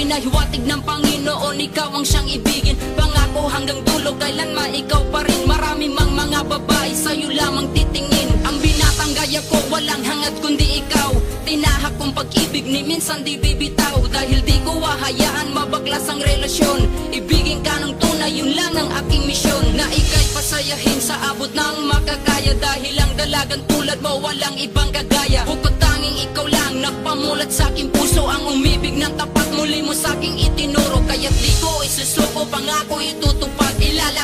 Pinahiwatig ng Panginoon. Ikaw ang siyang ibigin Pangako hanggang dulo. Kailanman ikaw pa rin Marami mang mga babae Sa'yo lamang titingin. Ang binatang gaya ko Walang hangad kundi ikaw. Tinahak kong pag-ibig Ni minsan di bibitaw. Dahil di ko hahayaan Mabaklas ang relasyon. Ibigin ka ng tunay Yun lang ang aking misyon. Na ika'y pasayahin Sa abot ng makakaya. Dahil ang dalagang tulad mo Walang ibang kagaya. Bukod lang Nagpamulat sa aking puso Ang umibig ng tapat. Muli mo sa aking itinuro Kaya't di ko isusuko. Pangako itutupad Ilalahad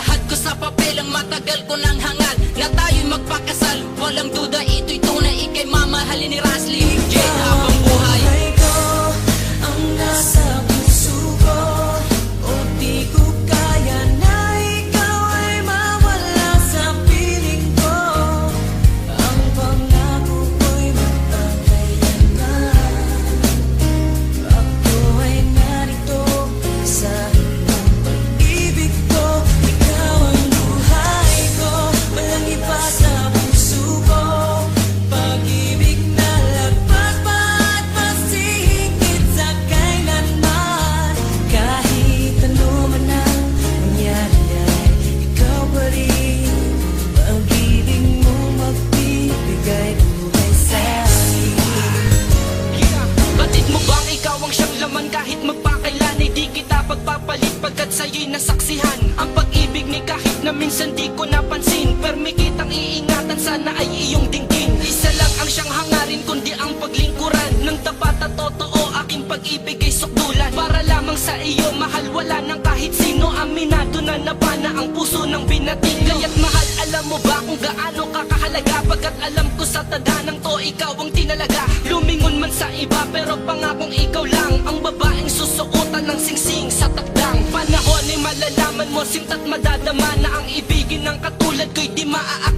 nasaksihan Ang pag-ibig ni kahit na minsan di ko napansin. Permi kitang iingatan sana ay iyong dinggin Isa lang ang siyang hangarin kundi ang paglingkuran. Ng tapat at totoo aking pag-ibig ay sukdulan. Para lamang sa iyo mahal wala ng kahit sino. Aminado na nabana ang puso ng binating. Kaya't mahal alam mo ba kung gaano ka kahalaga Pagkat alam ko sa tadanang to ikaw ang tinalaga. Lumingon man sa iba pero pangakong ikaw lang Ang babaeng susuotan ng singsing. Sa ay malalaman mo sinta't madadama Na ang ibigin ng katulad ko'y di maaaksaya